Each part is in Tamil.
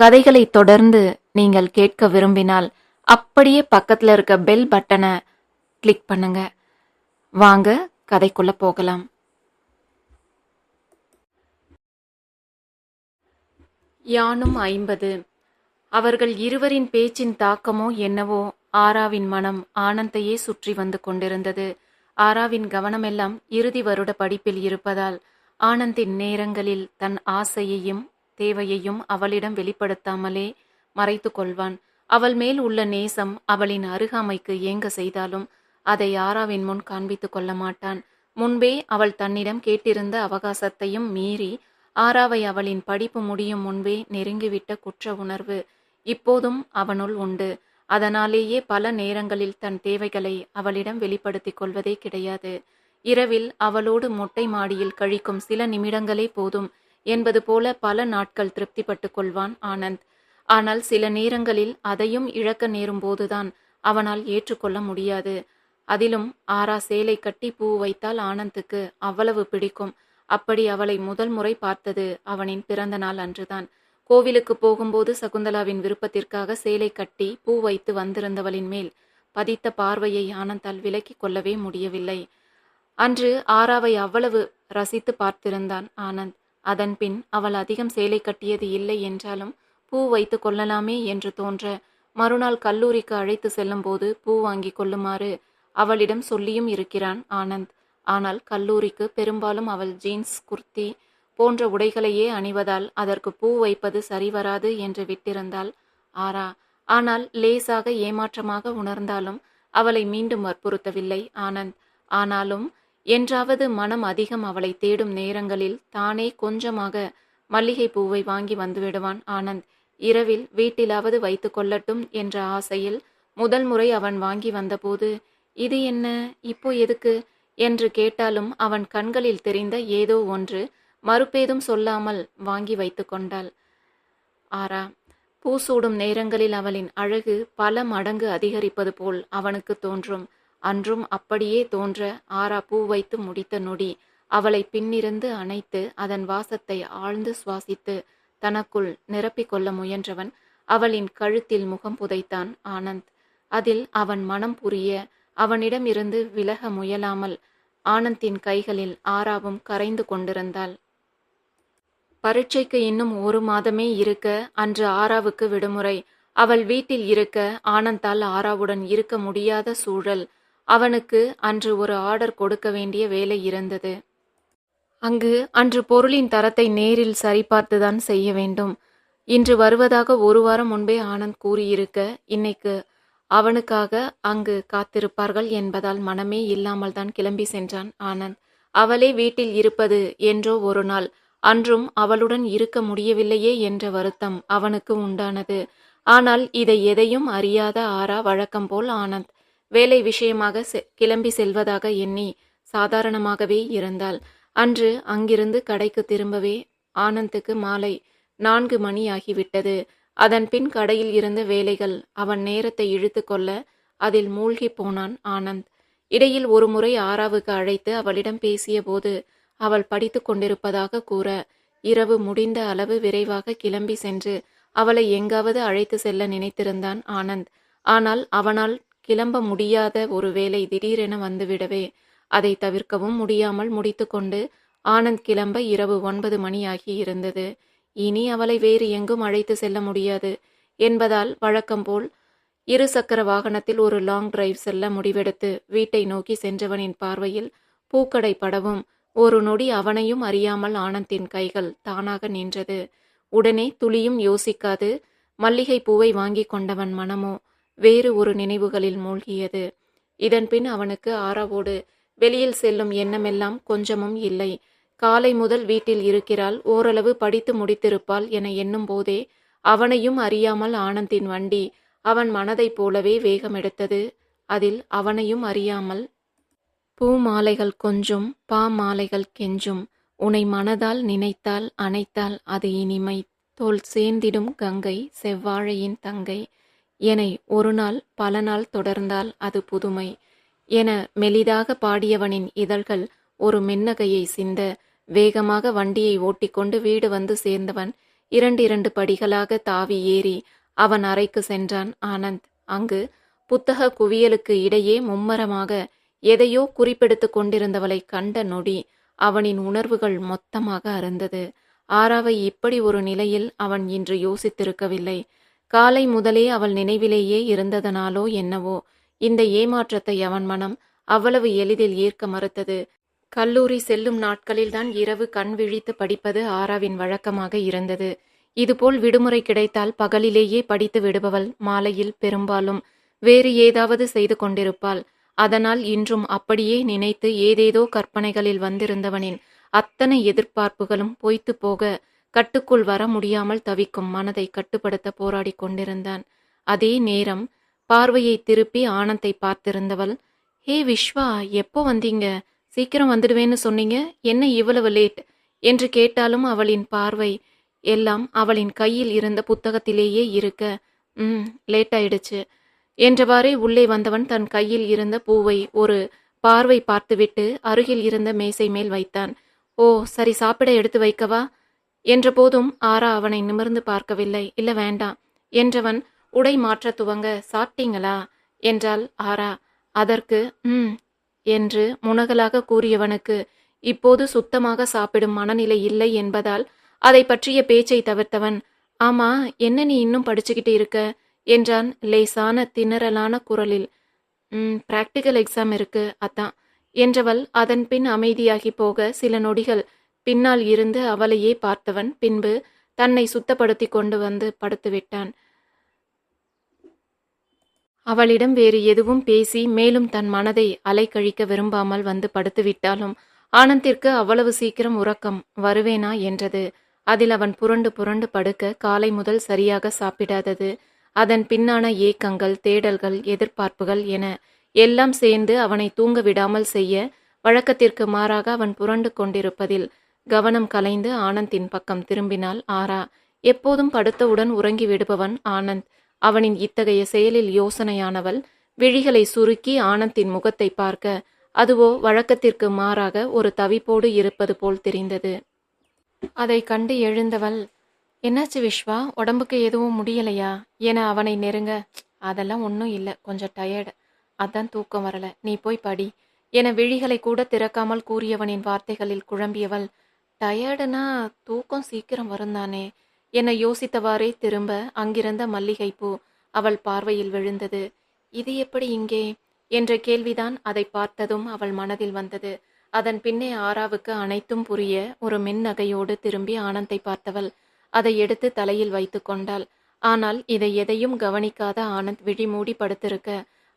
கதைகளை தொடர்ந்து நீங்கள் கேட்க விரும்பினால் அப்படியே பக்கத்தில் இருக்க பெல் பட்டனை கிளிக் பண்ணுங்க. வாங்க கதைக்குள்ள போகலாம். யானும் ஐம்பது. அவர்கள் இருவரின் பேச்சின் தாக்கமோ என்னவோ ஆராவின் மனம் ஆனந்தையே சுற்றி வந்து கொண்டிருந்தது. ஆராவின் கவனமெல்லாம் இறுதி வருட படிப்பில் இருப்பதால் ஆனந்தின் நேரங்களில் தன் ஆசையையும் தேவையையும் அவளிடம் வெளிப்படுத்தாமலே மறைத்து கொள்வான். அவள் மேல் உள்ள நேசம் அவளின் அருகாமைக்கு ஏங்க செய்தாலும் அதை ஆராவின் முன் காண்பித்துக் கொள்ள மாட்டான். முன்பே அவள் தன்னிடம் கேட்டிருந்த அவகாசத்தையும் மீறி ஆராவை அவளின் படிப்பு முடியும் முன்பே நெருங்கிவிட்ட குற்ற உணர்வு இப்போதும் அவனுள் உண்டு. அதனாலேயே பல நேரங்களில் தன் தேவைகளை அவளிடம் வெளிப்படுத்திக் கொள்வதே கிடையாது. இரவில் அவளோடு மொட்டை மாடியில் கழிக்கும் சில நிமிடங்களே போதும். என்பது போல பல நாட்கள் திருப்திப்பட்டு கொள்வான் ஆனந்த். ஆனால் சில நேரங்களில் அதையும் இழக்க நேரும் போதுதான் அவனால் ஏற்றுக்கொள்ள முடியாது. அதிலும் ஆரா சேலை கட்டி பூ வைத்தால் ஆனந்துக்கு அவ்வளவு பிடிக்கும். அப்படி அவளை முதல் முறை பார்த்தது அவனின் பிறந்த நாள் அன்றுதான். கோவிலுக்கு போகும்போது சகுந்தலாவின் விருப்பத்திற்காக சேலை கட்டி பூ வைத்து வந்திருந்தவளின் மேல் பதித்த பார்வையை ஆனந்தால் விலக்கிக் கொள்ளவே முடியவில்லை. அன்று ஆராவை அவ்வளவு ரசித்து பார்த்திருந்தான் ஆனந்த். அதன்பின் அவள் அதிகம் சேலை கட்டியது இல்லை என்றாலும் பூ வைத்து கொள்ளலாமே என்று தோன்ற மறுநாள் கல்லூரிக்கு அழைத்து செல்லும்போது பூ வாங்கி கொள்ளுமாறு அவளிடம் சொல்லியும் இருக்கிறான் ஆனந்த். ஆனால் கல்லூரிக்கு பெரும்பாலும் அவள் ஜீன்ஸ் குர்த்தி போன்ற உடைகளையே அணிவதால் அதற்கு பூ வைப்பது சரிவராது என்று விட்டிருந்தாள். ஆரா ஆனால் லேசாக ஏமாற்றமாக உணர்ந்தாலும் அவளை மீண்டும் வற்புறுத்தவில்லை ஆனந்த். ஆனாலும் என்றாவது மனம் அதிகம் அவளை தேடும் நேரங்களில் தானே கொஞ்சமாக மல்லிகை பூவை வாங்கி வந்துவிடுவான் ஆனந்த். இரவில் வீட்டிலாவது வைத்து கொள்ளட்டும் என்ற ஆசையில் முதல் முறை அவன் வாங்கி வந்தபோது இது என்ன? இப்போ எதுக்கு? என்று கேட்டாலும் அவன் கண்களில் தெரிந்த ஏதோ ஒன்று மறுப்பேதும் சொல்லாமல் வாங்கி வைத்து கொண்டாள். ஆரா பூ சூடும் நேரங்களில் அவளின் அழகு பல மடங்கு அதிகரிப்பது போல் அவனுக்கு தோன்றும். அன்றும் அப்படியே தோன்ற ஆரா பூ வைத்து முடித்த நொடி அவளை பின்னிருந்து அணைத்து அதன் வாசத்தை ஆழ்ந்து சுவாசித்து தனக்குள் நிரப்பிக்கொள்ள முயன்றவன் அவளின் கழுத்தில் முகம் புதைத்தான் ஆனந்த். அதில் அவன் மனம் புரிய அவனிடம் இருந்து விலக முயலாமல் ஆனந்தின் கைகளில் ஆறாவும் கரைந்து கொண்டிருந்தாள். பரீட்சைக்கு இன்னும் ஒரு மாதமே இருக்க அன்று ஆறாவுக்கு விடுமுறை. அவள் வீட்டில் இருக்க ஆனந்தால் ஆறாவுடன் இருக்க முடியாத சூழல் அவனுக்கு அன்று ஒரு ஆர்டர் கொடுக்க வேண்டிய வேலை இருந்தது. அங்கு அன்று பொருளின் தரத்தை நேரில் சரிபார்த்துதான் செய்ய வேண்டும். இன்று வருவதாக ஒரு வாரம் முன்பே ஆனந்த் கூறியிருக்க இன்னைக்கு அவனுக்காக அங்கு காத்திருப்பார்கள் என்பதால் மனமே இல்லாமல் தான் கிளம்பி சென்றான் ஆனந்த். அவளே வீட்டில் இருப்பது என்றோ ஒரு நாள் அன்றும் அவளுடன் இருக்க முடியவில்லையே என்ற வருத்தம் அவனுக்கு உண்டானது. ஆனால் இதை எதையும் அறியாத ஆரா வழக்கம் போல் ஆனந்த் வேலை விஷயமாக கிளம்பி செல்வதாக எண்ணி சாதாரணமாகவே இருந்தாள். அன்று அங்கிருந்து கடைக்கு திரும்பவே ஆனந்துக்கு மாலை நான்கு மணி ஆகிவிட்டது அதன் பின் கடையில் இருந்த வேலைகள் அவன் நேரத்தை இழுத்து கொள்ள அதில் மூழ்கி போனான் ஆனந்த். இடையில் ஒரு முறை ஆராவுக்கு அழைத்து அவளிடம் பேசியபோது அவள் படித்து கொண்டிருப்பதாக கூற இரவு முடிந்த அளவு விரைவாக கிளம்பி சென்று அவளை எங்காவது அழைத்து செல்ல நினைத்திருந்தான் ஆனந்த். ஆனால் அவனால் கிளம்ப முடியாத ஒரு வேலை திடீரென வந்துவிடவே. அதை தவிர்க்கவும் முடியாமல் முடித்துக்கொண்டு ஆனந்த் கிளம்ப இரவு ஒன்பது மணியாகி இருந்தது. இனி அவளை வேறு எங்கும் அழைத்து செல்ல முடியாது. என்பதால் வழக்கம் போல் இரு சக்கர வாகனத்தில் ஒரு லாங் டிரைவ் செல்ல முடிவெடுத்து வீட்டை நோக்கி சென்றவனின் பார்வையில் பூக்கடை படவும். ஒரு நொடி அவனையும் அறியாமல் ஆனந்தின் கைகள் தானாக நின்றது. உடனே துளியும் யோசிக்காது. மல்லிகை பூவை வாங்கி கொண்டவன் மனமோ? வேறு ஒரு நினைவுகளில் மூழ்கியது. இதன்பின் அவனுக்கு ஆறாவோடு வெளியில் செல்லும் எண்ணமெல்லாம் கொஞ்சமும் இல்லை. காலை முதல் வீட்டில் இருக்கிறாள். ஓரளவு படித்து முடித்திருப்பாள் என எண்ணும் போதே அவனையும் அறியாமல் ஆனந்தின் வண்டி அவன் மனதைப் போலவே வேகமெடுத்தது. அதில் அவனையும் அறியாமல் பூ மாலைகள் கொஞ்சும் பா மாலைகள் கெஞ்சும். உனை மனதால் நினைத்தால் அணைத்தால் அது இனிமை. தோல் சேர்ந்திடும் கங்கை செவ்வாழையின் தங்கை. எனை ஒரு நாள் பல நாள் தொடர்ந்தால் அது புதுமை என மெலிதாக பாடியவனின் இதழ்கள் ஒரு மென்னகையை சிந்த வேகமாக வண்டியை ஓட்டிக்கொண்டு வீடு வந்து சேர்ந்தவன் இரண்டு இரண்டு படிகளாக தாவி ஏறி அவன் அறைக்கு சென்றான் ஆனந்த். அங்கு புத்தக குவியலுக்கு இடையே மும்மரமாக எதையோ குறிப்பெடுத்துக் கொண்டிருந்தவளை கண்ட நொடி அவனின் உணர்வுகள் மொத்தமாக அருந்தது. ஆராவை இப்படி ஒரு நிலையில் அவன் இன்று யோசித்திருக்கவில்லை. காலை முதலே அவள் நினைவிலேயே இருந்ததனாலோ என்னவோ இந்த ஏமாற்றத்தை அவன் மனம் அவ்வளவு எளிதில் ஏற்க மறுத்தது. கல்லூரி செல்லும் நாட்களில்தான் இரவு கண் விழித்து படிப்பது ஆராவின் வழக்கமாக இருந்தது. இதுபோல் விடுமுறை கிடைத்தால் பகலிலேயே படித்து விடுபவள் மாலையில் பெரும்பாலும் வேறு ஏதாவது செய்து கொண்டிருப்பாள். அதனால் இன்றும் அப்படியே நினைத்து ஏதேதோ கற்பனைகளில் வந்திருந்தவனின் அத்தனை எதிர்பார்ப்புகளும் பொய்த்து போக கட்டுக்குள் வர முடியாமல் தவிக்கும் மனதை கட்டுப்படுத்த போராடி கொண்டிருந்தான். அதே நேரம் பார்வையை திருப்பி ஆனந்தை பார்த்திருந்தவள் ஹே விஸ்வா எப்போ வந்தீங்க? சீக்கிரம் வந்துடுவேன்னு சொன்னீங்க. என்ன இவ்வளவு லேட்? என்று கேட்டாலும் அவளின் பார்வை எல்லாம் அவளின் கையில் இருந்த புத்தகத்திலேயே இருக்க ம் லேட் ஆயிடுச்சு என்றவாறே உள்ளே வந்தவன் தன் கையில் இருந்த பூவை ஒரு பார்வை பார்த்துவிட்டு அருகில் இருந்த மேசை மேல் வைத்தான். ஓ சரி சாப்பிட எடுத்து வைக்கவா? என்றபோதும் ஆரா அவனை நிமிர்ந்து பார்க்கவில்லை. இல்ல வேண்டாம். என்றவன் உடை மாற்றத் துவங்க சாப்பிட்டீங்களா? என்றாள் ஆரா. அதற்கு ம் என்று முனகலாக கூறியவனுக்கு இப்போது சுத்தமாக சாப்பிடும் மனநிலை இல்லை என்பதால் அதை பற்றிய பேச்சை தவிர்த்தவன் ஆமா என்ன நீ இன்னும் படிச்சுக்கிட்டு இருக்க? என்றான் லேசான திணறலான குரலில். ம் பிராக்டிக்கல் எக்ஸாம் இருக்கு அதான் என்றவள் அதன் பின் அமைதியாகி போக சில நொடிகள் பின்னால் இருந்து அவளையே பார்த்தவன் பின்பு தன்னை சுத்தப்படுத்தி கொண்டு வந்து படுத்துவிட்டான். அவளிடம் வேறு எதுவும் பேசி மேலும் தன் மனதை அலைக்கழிக்க விரும்பாமல் வந்து படுத்துவிட்டாலும் ஆனந்திற்கு அவ்வளவு சீக்கிரம் உறக்கம் வருவேனா? என்றது. அதில் அவன் புரண்டு புரண்டு படுக்க காலை முதல் சரியாக சாப்பிடாதது. அதன் பின்னான ஏக்கங்கள் தேடல்கள் எதிர்பார்ப்புகள் என எல்லாம் சேர்ந்து அவனை தூங்க விடாமல் செய்ய வழக்கத்திற்கு மாறாக அவன் புரண்டு கொண்டிருப்பதில் கவனம் கலைந்து ஆனந்தின் பக்கம் திரும்பினாள் ஆரா. எப்போதும் படுத்தவுடன் உறங்கி விடுபவன் ஆனந்த். அவனின் இத்தகைய செயலில் யோசனையானவள் விழிகளை சுருக்கி ஆனந்தின் முகத்தை பார்க்க அதுவோ வழக்கத்திற்கு மாறாக ஒரு தவிப்போடு இருப்பது போல் தெரிந்தது. அதை கண்டு எழுந்தவள் என்னாச்சு விஸ்வா உடம்புக்கு எதுவும் முடியலையா? என அவனை நெருங்க அதெல்லாம் ஒன்றும் இல்லை கொஞ்சம் டயர்டு அதான் தூக்கம் வரல நீ போய் படி என விழிகளை கூட திறக்காமல் கூறியவனின் வார்த்தைகளில் குழம்பியவள் டயர்டுனா தூக்கம் சீக்கிரம் வருந்தானே. என யோசித்தவாறே திரும்ப அங்கிருந்த மல்லிகைப்பூ அவள் பார்வையில் விழுந்தது. இது எப்படி இங்கே? என்ற கேள்விதான் அதை பார்த்ததும் அவள் மனதில் வந்தது. அதன் பின்னே ஆராவுக்கு அனைத்தும் புரிய ஒரு மின்னகையோடு திரும்பி ஆனந்தை பார்த்தவள் அதை எடுத்து தலையில் வைத்து கொண்டாள். ஆனால் இதை எதையும் கவனிக்காத ஆனந்த் விழிமூடி படுத்திருக்க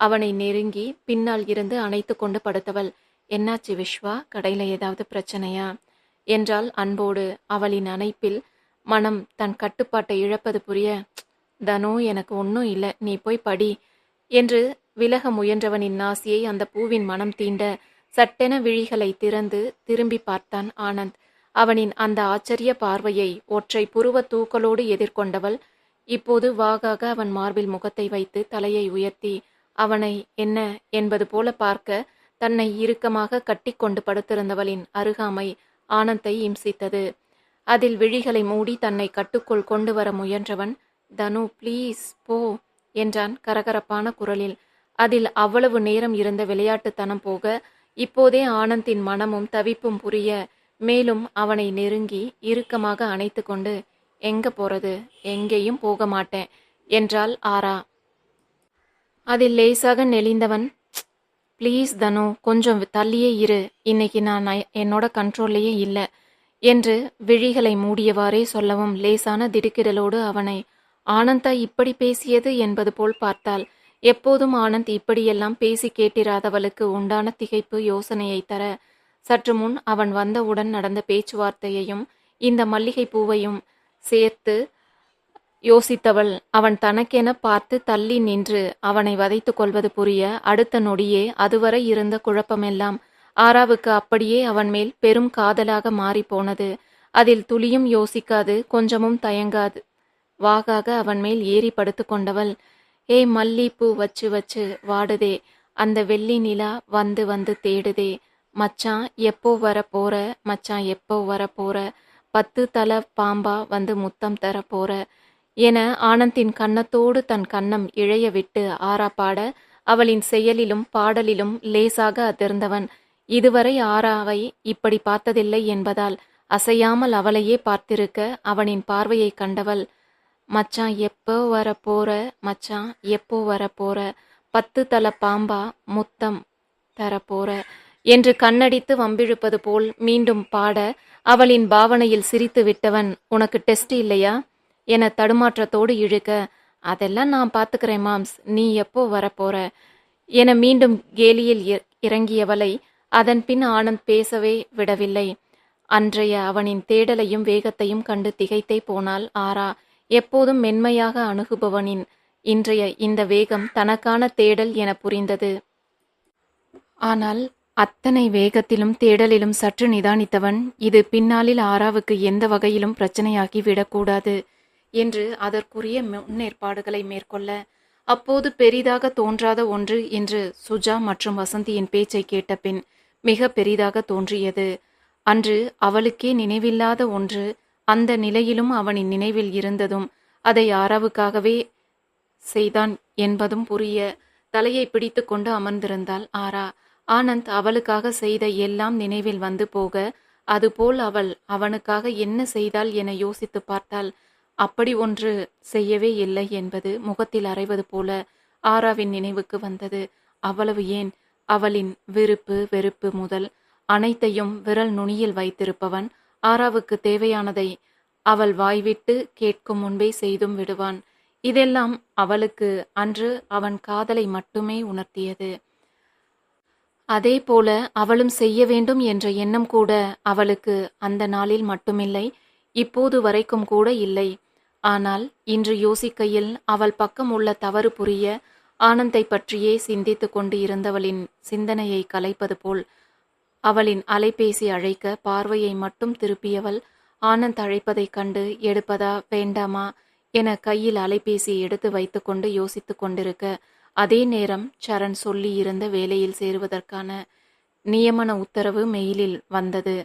அவனை நெருங்கி பின்னால் இருந்து அணைத்து கொண்டு படுத்தவள் என்னாச்சு விஸ்வா கடையில ஏதாவது பிரச்சனையா? என்றால் அன்போடு அவளின் அணைப்பில். மனம் தன் கட்டுப்பாட்டை இழப்பது புரிய தனோ எனக்கு ஒன்றும் இல்லை நீ போய் படி என்று விலக முயன்றவனின் நாசியை அந்த பூவின் மனம் தீண்ட சட்டென விழிகளை திறந்து திரும்பி பார்த்தான் ஆனந்த். அவனின் அந்த ஆச்சரிய பார்வையை ஒற்றை புருவ தூக்கலோடு எதிர்கொண்டவள் இப்போது வாகாக அவன் மார்பில் முகத்தை வைத்து தலையை உயர்த்தி அவனை என்ன என்பது போல பார்க்க தன்னை இறுக்கமாக கட்டிக்கொண்டு படுத்திருந்தவளின் அருகாமை ஆனந்தை இம்சித்தது. அதில் விழிகளை மூடி தன்னை கட்டுக்குள் கொண்டு வர முயன்றவன் தனு ப்ளீஸ் போ என்றான் கரகரப்பான குரலில். அதில் அவ்வளவு நேரம் இருந்த விளையாட்டுத்தனம் போக இப்போதே ஆனந்தின் மனமும் தவிப்பும் புரிய மேலும் அவனை நெருங்கி இறுக்கமாக அணைத்து கொண்டு எங்க போறது? எங்கேயும் போக மாட்டேன் என்றாள் ஆரா. அதில் லேசாக நெளிந்தவன் ப்ளீஸ் தனு கொஞ்சம் தள்ளியே இரு. இன்னைக்கு நான் என்னோட கண்ட்ரோல்லையே இல்லை என்று விழிகளை மூடியவாறே சொல்லவும் லேசான திடுக்கிடலோடு அவனை ஆனந்தா இப்படி பேசியது? என்பது போல் பார்த்தாள். எப்போதும் ஆனந்த் இப்படியெல்லாம் பேசி கேட்டிராதவளுக்கு உண்டான திகைப்பு யோசனையை தர சற்று முன் அவன் வந்தவுடன் நடந்த பேச்சுவார்த்தையையும் இந்த மல்லிகை பூவையும் சேர்த்து யோசித்தவள் அவன் தனக்கென பார்த்து தள்ளி நின்று அவனை வதைத்து கொள்வது புரிய அடுத்த நொடியே அதுவரை இருந்த குழப்பமெல்லாம் ஆராவுக்கு அப்படியே அவன் மேல் பெரும் காதலாக மாறிப்போனது அதில் துளியும் யோசிக்காது கொஞ்சமும் தயங்காது. வாகாக அவன் மேல் ஏறி படுத்து கொண்டவள் ஏ மல்லிப்பூ வச்சு வச்சு வாடுதே. அந்த வெள்ளி நிலா வந்து வந்து தேடுதே. மச்சான் எப்போ வர போற? மச்சான் எப்போ வர போற? பத்து தலை பாம்பா வந்து முத்தம் தர போற? என ஆனந்தின் கன்னத்தோடு தன் கன்னம் இழைய விட்டு ஆறாப்பாட பாட அவளின் செயலிலும் பாடலிலும் லேசாக அதிர்ந்தவன். இதுவரை ஆராவை இப்படி பார்த்ததில்லை என்பதால் அசையாமல் அவளையே பார்த்திருக்க அவனின் பார்வையை கண்டவள் மச்சான் எப்போ வர போற மச்சான் எப்போ வர போற? பத்து தல பாம்பா முத்தம் தரப்போற என்று கண்ணடித்து வம்பிழுப்பது போல் மீண்டும் பாட அவளின் பாவனையில் சிரித்து விட்டவன் உனக்கு டெஸ்ட் இல்லையா? என தடுமாற்றத்தோடு இழுக்க அதெல்லாம் நான் பார்த்துக்கிறேன் மாம்ஸ். நீ எப்போ வரப்போற? என மீண்டும் கேலியில் இ- இறங்கியவளை அதன் பின் ஆனந்த் பேசவே விடவில்லை. அன்றைய அவனின் தேடலையும் வேகத்தையும் கண்டு திகைத்தே போனாள் ஆரா. எப்போதும் மென்மையாக அணுகுபவனின் இன்றைய இந்த வேகம் தனக்கான தேடல் என புரிந்தது. ஆனால் அத்தனை வேகத்திலும் தேடலிலும் சற்று நிதானித்தவன் இது பின்னாளில் ஆராவுக்கு எந்த வகையிலும் பிரச்சனையாகி விடக்கூடாது. என்று அதற்குரிய முன்னேற்பாடுகளை மேற்கொள்ள அப்போது பெரிதாக தோன்றாத ஒன்று என்று சுஜா மற்றும் வசந்தியின் பேச்சை கேட்ட பின் மிக பெரிதாக தோன்றியது. அன்று அவளுக்கே நினைவில்லாத ஒன்று அந்த நிலையிலும் அவனின் நினைவில் இருந்ததும் அதை ஆராவுக்காகவே செய்தான் என்பதும் புரிய தலையை பிடித்து கொண்டு அமர்ந்திருந்தாள் ஆரா. ஆனந்த் அவளுக்காக செய்த எல்லாம் நினைவில் வந்து போக அதுபோல் அவள் அவனுக்காக என்ன செய்தாள் என யோசித்து பார்த்தாள். அப்படி ஒன்று செய்யவே இல்லை என்பது முகத்தில் அறைவது போல ஆராவின் நினைவுக்கு வந்தது. அவ்வளவு ஏன்? அவளின் விருப்பு வெறுப்பு முதல் அனைத்தையும் விரல் நுனியில் வைத்திருப்பவன் ஆராவுக்கு தேவையானதை அவள் வாய்விட்டு கேட்கும் முன்பே செய்தும் விடுவான். இதெல்லாம் அவளுக்கு அன்று அவன் காதலை மட்டுமே உணர்த்தியது. அதே போல அவளும் செய்ய வேண்டும் என்ற எண்ணம் கூட அவளுக்கு அந்த நாளில் மட்டுமில்லை இப்போது வரைக்கும் கூட இல்லை. ஆனால் இன்று யோசிக்கையில் அவள் பக்கம் உள்ள தவறு புரிய ஆனந்தை பற்றியே சிந்தித்து கொண்டு இருந்தவளின் சிந்தனையை கலைப்பது போல் அவளின் அலைபேசி அழைக்க பார்வையை மட்டும் திருப்பியவள் ஆனந்த் அழைப்பதைக் கண்டு எடுப்பதா வேண்டாமா? என கையில் அலைபேசியை எடுத்து வைத்துக்கொண்டு யோசித்து கொண்டிருக்க அதே நேரம் சரண் சொல்லி இருந்த வேலையில் சேருவதற்கான நியமன உத்தரவு மெயிலில் வந்தது.